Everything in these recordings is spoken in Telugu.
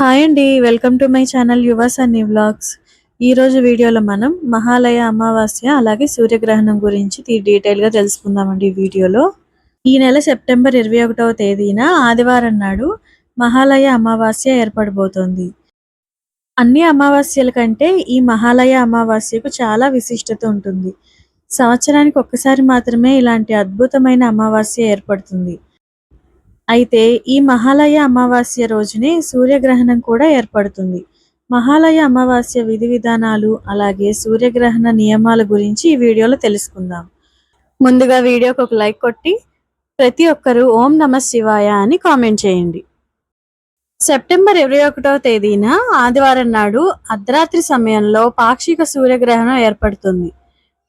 హాయ్ అండి welcome to my channel yours అన్ని వ్లాగ్స్ ఈ రోజు వీడియోలో మనం మహాలయ అమావాస్య అలాగే సూర్యగ్రహణం గురించి డీటెయిల్గా డీటెయిల్గా తెలుసుకుందామండి ఈ వీడియోలో. ఈ నెల సెప్టెంబర్ ఇరవై ఒకటవ తేదీన ఆదివారం నాడు మహాలయ అమావాస్య ఏర్పడబోతోంది. అన్ని అమావాస్యల కంటే ఈ మహాలయ అమావాస్యకు చాలా విశిష్టత ఉంటుంది. సంవత్సరానికి ఒక్కసారి మాత్రమే ఇలాంటి అద్భుతమైన అమావాస్య ఏర్పడుతుంది. అయితే ఈ మహాలయ అమావాస్య రోజునే సూర్యగ్రహణం కూడా ఏర్పడుతుంది. మహాలయ అమావాస్య విధి విధానాలు అలాగే సూర్యగ్రహణ నియమాల గురించి ఈ వీడియోలో తెలుసుకుందాం. ముందుగా వీడియోకి ఒక లైక్ కొట్టి ప్రతి ఒక్కరూ ఓం నమ శివాయ అని కామెంట్ చేయండి. సెప్టెంబర్ ఇరవై ఒకటవ తేదీన ఆదివారం నాడు అర్ధరాత్రి సమయంలో పాక్షిక సూర్యగ్రహణం ఏర్పడుతుంది.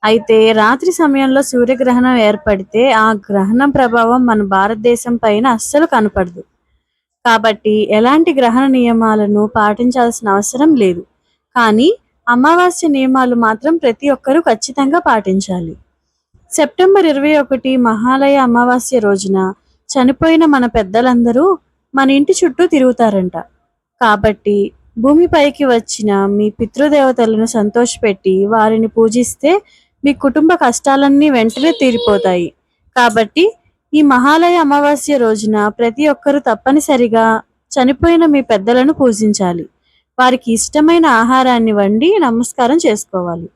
అయితే రాత్రి సమయంలో సూర్యగ్రహణం ఏర్పడితే ఆ గ్రహణం ప్రభావం మన భారతదేశం పైన అస్సలు కనపడదు. కాబట్టి ఎలాంటి గ్రహణ నియమాలను పాటించాల్సిన అవసరం లేదు. కానీ అమావాస్య నియమాలు మాత్రం ప్రతి ఒక్కరూ ఖచ్చితంగా పాటించాలి. సెప్టెంబర్ ఇరవై ఒకటి మహాలయ అమావాస్య రోజున చనిపోయిన మన పెద్దలందరూ మన ఇంటి చుట్టూ తిరుగుతారంట. కాబట్టి భూమిపైకి వచ్చిన మీ పితృదేవతలను సంతోషపెట్టి వారిని పూజిస్తే మీ కుటుంబ కష్టాలన్నీ వెంటనే తీరిపోతాయి. కాబట్టి ఈ మహాలయ అమావాస్య రోజున ప్రతి ఒక్కరూ తప్పనిసరిగా చనిపోయిన మీ పెద్దలను పూజించాలి. వారికి ఇష్టమైన ఆహారాన్ని వండి నమస్కారం చేసుకోవాలి.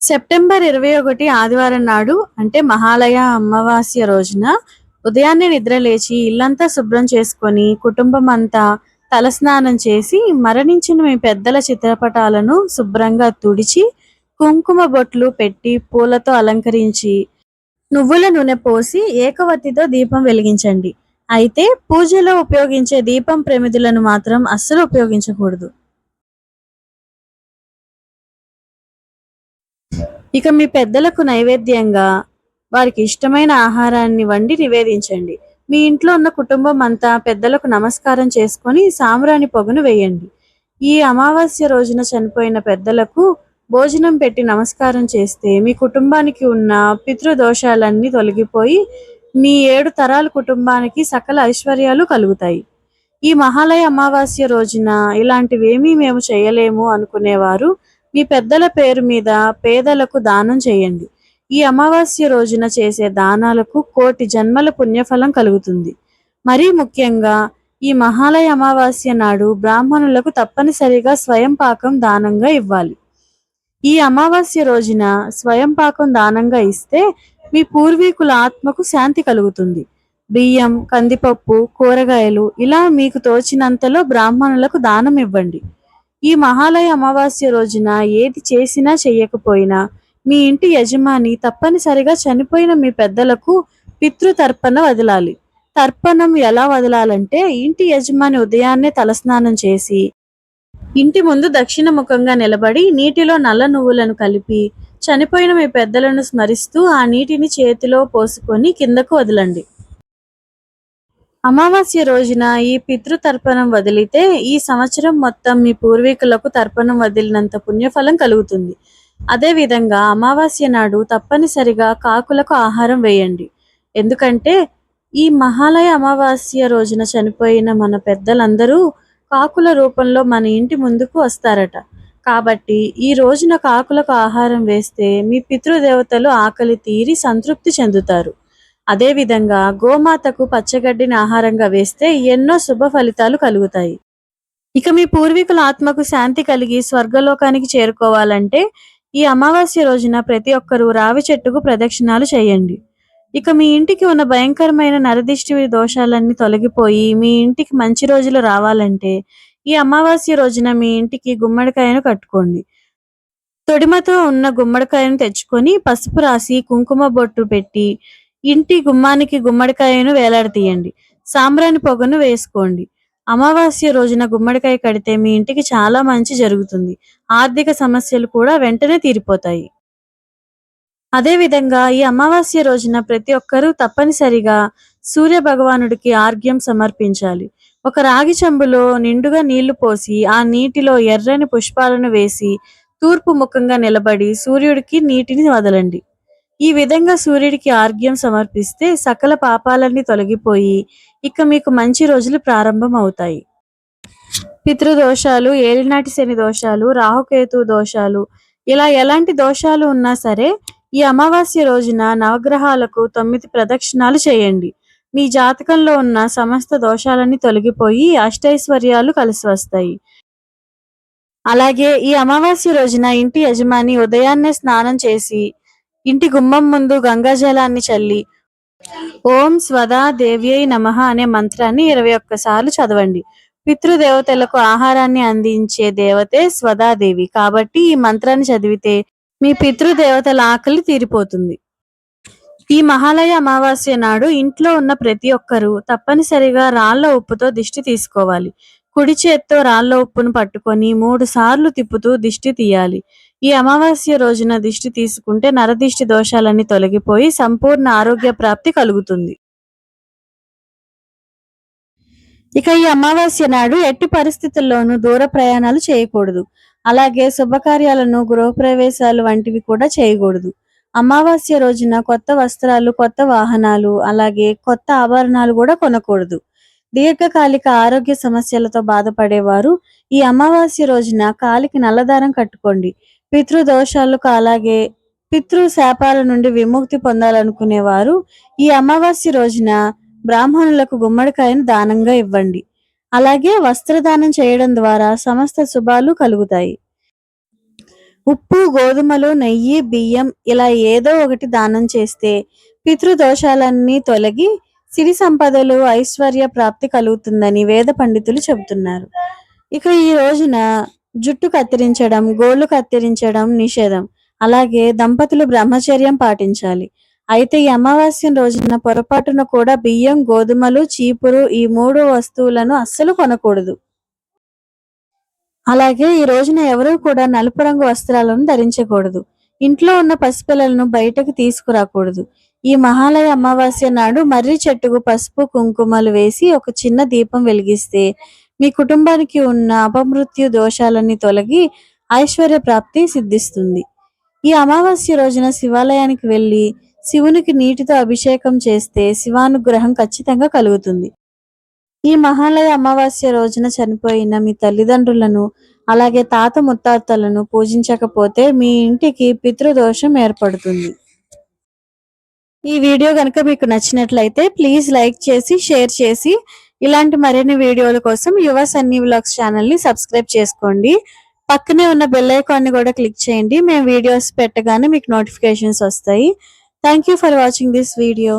సెప్టెంబర్ ఇరవై ఒకటి ఆదివారం నాడు అంటే మహాలయ అమావాస్య రోజున ఉదయాన్నే నిద్ర లేచి ఇల్లంతా శుభ్రం చేసుకొని కుటుంబం అంతా తలస్నానం చేసి మరణించిన మీ పెద్దల చిత్రపటాలను శుభ్రంగా తుడిచి కుంకుమ బొట్లు పెట్టి పూలతో అలంకరించి నువ్వుల నూనె పోసి ఏకవత్తితో దీపం వెలిగించండి. అయితే పూజలో ఉపయోగించే దీపం ప్రమిదులను మాత్రం అస్సలు ఉపయోగించకూడదు. ఇక మీ పెద్దలకు నైవేద్యంగా వారికి ఇష్టమైన ఆహారాన్ని వండి నివేదించండి. మీ ఇంట్లో ఉన్న కుటుంబం అంతా పెద్దలకు నమస్కారం చేసుకొని సాంబ్రాణి పొగను వేయండి. ఈ అమావాస్య రోజున చనిపోయిన పెద్దలకు భోజనం పెట్టి నమస్కారం చేస్తే మీ కుటుంబానికి ఉన్న పితృదోషాలన్నీ తొలగిపోయి మీ ఏడు తరాల కుటుంబానికి సకల ఐశ్వర్యాలు కలుగుతాయి. ఈ మహాలయ అమావాస్య రోజున ఇలాంటివేమీ మేము చేయలేము అనుకునేవారు మీ పెద్దల పేరు మీద పేదలకు దానం చేయండి. ఈ అమావాస్య రోజున చేసే దానాలకు కోటి జన్మల పుణ్యఫలం కలుగుతుంది. మరీ ముఖ్యంగా ఈ మహాలయ అమావాస్య నాడు బ్రాహ్మణులకు తప్పనిసరిగా స్వయం పాకం దానంగా ఇవ్వాలి. ఈ అమావాస్య రోజున స్వయం పాకం దానంగా ఇస్తే మీ పూర్వీకుల ఆత్మకు శాంతి కలుగుతుంది. బియ్యం కందిపప్పు కూరగాయలు ఇలా మీకు తోచినంతలో బ్రాహ్మణులకు దానం ఇవ్వండి. ఈ మహాలయ అమావాస్య రోజున ఏది చేసినా చెయ్యకపోయినా మీ ఇంటి యజమాని తప్పనిసరిగా చనిపోయిన మీ పెద్దలకు పితృతర్పణ వదలాలి. తర్పణం ఎలా వదలాలంటే ఇంటి యజమాని ఉదయాన్నే తలస్నానం చేసి ఇంటి ముందు దక్షిణ ముఖంగా నిలబడి నీటిలో నల్ల నువ్వులను కలిపి చనిపోయిన మీ పెద్దలను స్మరిస్తూ ఆ నీటిని చేతిలో పోసుకొని కిందకు వదలండి. అమావాస్య రోజున ఈ పితృతర్పణం వదిలితే ఈ సంవత్సరం మొత్తం మీ పూర్వీకులకు తర్పణం వదిలినంత పుణ్యఫలం కలుగుతుంది. అదేవిధంగా అమావాస్య నాడు తప్పనిసరిగా కాకులకు ఆహారం వేయండి. ఎందుకంటే ఈ మహాలయ అమావాస్య రోజున చనిపోయిన మన పెద్దలందరూ కాకుల రూపంలో మన ఇంటి ముందుకు వస్తారట. కాబట్టి ఈ రోజున కాకులకు ఆహారం వేస్తే మీ పితృదేవతలు ఆకలి తీరి సంతృప్తి చెందుతారు. అదేవిధంగా గోమాతకు పచ్చగడ్డిని ఆహారంగా వేస్తే ఎన్నో శుభ ఫలితాలు కలుగుతాయి. ఇక మీ పూర్వీకుల ఆత్మకు శాంతి కలిగి స్వర్గలోకానికి చేరుకోవాలంటే ఈ అమావాస్య రోజున ప్రతి ఒక్కరూ రావి చెట్టుకు ప్రదక్షిణాలు చేయండి. ఇక మీ ఇంటికి ఉన్న భయంకరమైన నరదిష్టి దోషాలన్నీ తొలగిపోయి మీ ఇంటికి మంచి రోజులు రావాలంటే ఈ అమావాస్య రోజున మీ ఇంటికి గుమ్మడికాయను కట్టుకోండి. తొడిమతో ఉన్న గుమ్మడికాయను తెచ్చుకొని పసుపు రాసి కుంకుమ బొట్టు పెట్టి ఇంటి గుమ్మానికి గుమ్మడికాయను వేలాడతీయండి. సాంబ్రాణి పొగను వేసుకోండి. అమావాస్య రోజున గుమ్మడికాయ కడితే మీ ఇంటికి చాలా మంచి జరుగుతుంది. ఆర్థిక సమస్యలు కూడా వెంటనే తీరిపోతాయి. అదే విధంగా ఈ అమావాస్య రోజున ప్రతి ఒక్కరూ తప్పనిసరిగా సూర్య భగవానుడికి ఆర్ఘ్యం సమర్పించాలి. ఒక రాగి చెంబులో నిండుగా నీళ్ళు పోసి ఆ నీటిలో ఎర్రని పుష్పాలను వేసి తూర్పు ముఖంగా నిలబడి సూర్యుడికి నీటిని వదలండి. ఈ విధంగా సూర్యుడికి ఆర్ఘ్యం సమర్పిస్తే సకల పాపాలన్నీ తొలగిపోయి ఇక మీకు మంచి రోజులు ప్రారంభం అవుతాయి పితృదోషాలు ఏలినాటి శని దోషాలు రాహుకేతు దోషాలు ఇలా ఎలాంటి దోషాలు ఉన్నా సరే ఈ అమావాస్య రోజున నవగ్రహాలకు తొమ్మిది ప్రదక్షిణాలు చేయండి. మీ జాతకంలో ఉన్న సమస్త దోషాలన్నీ తొలగిపోయి అష్టైశ్వర్యాలు కలిసి వస్తాయి. అలాగే ఈ అమావాస్య రోజున ఇంటి యజమాని ఉదయాన్నే స్నానం చేసి ఇంటి గుమ్మం ముందు గంగాజలాన్ని చల్లి ఓం స్వదా దేవ్యై నమ అనే మంత్రాన్ని ఇరవై ఒక్కసార్లు చదవండి. పితృదేవతలకు ఆహారాన్ని అందించే దేవతే స్వదాదేవి కాబట్టి ఈ మంత్రాన్ని చదివితే మీ పితృదేవతల ఆకలి తీరిపోతుంది. ఈ మహాలయ అమావాస్య నాడు ఇంట్లో ఉన్న ప్రతి ఒక్కరూ తప్పనిసరిగా రాళ్ళ ఉప్పుతో దిష్టి తీసుకోవాలి. కుడి చేత్తో రాళ్ళ ఉప్పును పట్టుకొని మూడు సార్లు తిప్పుతూ దిష్టి తీయాలి. ఈ అమావాస్య రోజున దిష్టి తీసుకుంటే నరదిష్టి దోషాలన్నీ తొలగిపోయి సంపూర్ణ ఆరోగ్య ప్రాప్తి కలుగుతుంది. ఇక ఈ అమావాస్య నాడు ఎట్టి పరిస్థితుల్లోనూ దూర ప్రయాణాలు చేయకూడదు. అలాగే శుభకార్యాలను గృహప్రవేశాలు వంటివి కూడా చేయకూడదు. అమావాస్య రోజున కొత్త వస్త్రాలు కొత్త వాహనాలు అలాగే కొత్త ఆభరణాలు కూడా కొనకూడదు. దీర్ఘకాలిక ఆరోగ్య సమస్యలతో బాధపడేవారు ఈ అమావాస్య రోజున కాలికి నల్లదారం కట్టుకోండి. పితృదోషాలకు అలాగే పితృ శాపాల నుండి విముక్తి పొందాలనుకునేవారు ఈ అమావాస్య రోజున బ్రాహ్మణులకు గుమ్మడికాయను దానంగా ఇవ్వండి. అలాగే వస్త్రదానం చేయడం ద్వారా సమస్త శుభాలు కలుగుతాయి. ఉప్పు గోధుమలు నెయ్యి బియ్యం ఇలా ఏదో ఒకటి దానం చేస్తే పితృదోషాలన్నీ తొలగి సిరి సంపదలు ఐశ్వర్య ప్రాప్తి కలుగుతుందని వేద పండితులు చెబుతున్నారు. ఇక ఈ రోజున జుట్టు కత్తిరించడం గోళ్ళు కత్తిరించడం నిషేధం. అలాగే దంపతులు బ్రహ్మచర్యం పాటించాలి. అయితే ఈ అమావాస్య రోజున పొరపాటున కూడా బియ్యం గోధుమలు చీపురు ఈ మూడు వస్తువులను అస్సలు కొనకూడదు. అలాగే ఈ రోజున ఎవరూ కూడా నలుపు రంగు వస్త్రాలను ధరించకూడదు. ఇంట్లో ఉన్న పసిపిల్లలను బయటకు తీసుకురాకూడదు. ఈ మహాలయ అమావాస్య నాడు మర్రి చెట్టుకు పసుపు కుంకుమలు వేసి ఒక చిన్న దీపం వెలిగిస్తే మీ కుటుంబానికి ఉన్న అపమృత్యు దోషాలన్నీ తొలగి ఐశ్వర్య ప్రాప్తి సిద్ధిస్తుంది. ఈ అమావాస్య రోజున శివాలయానికి వెళ్ళి శివునికి నీటితో అభిషేకం చేస్తే శివానుగ్రహం ఖచ్చితంగా కలుగుతుంది. ఈ మహాలయ అమావాస్య రోజున చనిపోయిన మీ తల్లిదండ్రులను అలాగే తాత ముత్తాతలను పూజించకపోతే మీ ఇంటికి పితృదోషం ఏర్పడుతుంది. ఈ వీడియో కనుక మీకు నచ్చినట్లయితే ప్లీజ్ లైక్ చేసి షేర్ చేసి ఇలాంటి మరిన్ని వీడియోల కోసం యువ సన్నీ వ్లాగ్స్ ఛానల్ని సబ్స్క్రైబ్ చేసుకోండి. పక్కనే ఉన్న బెల్ ఐకాన్ని కూడా క్లిక్ చేయండి. మేము వీడియోస్ పెట్టగానే మీకు నోటిఫికేషన్స్ వస్తాయి. Thank you for watching this video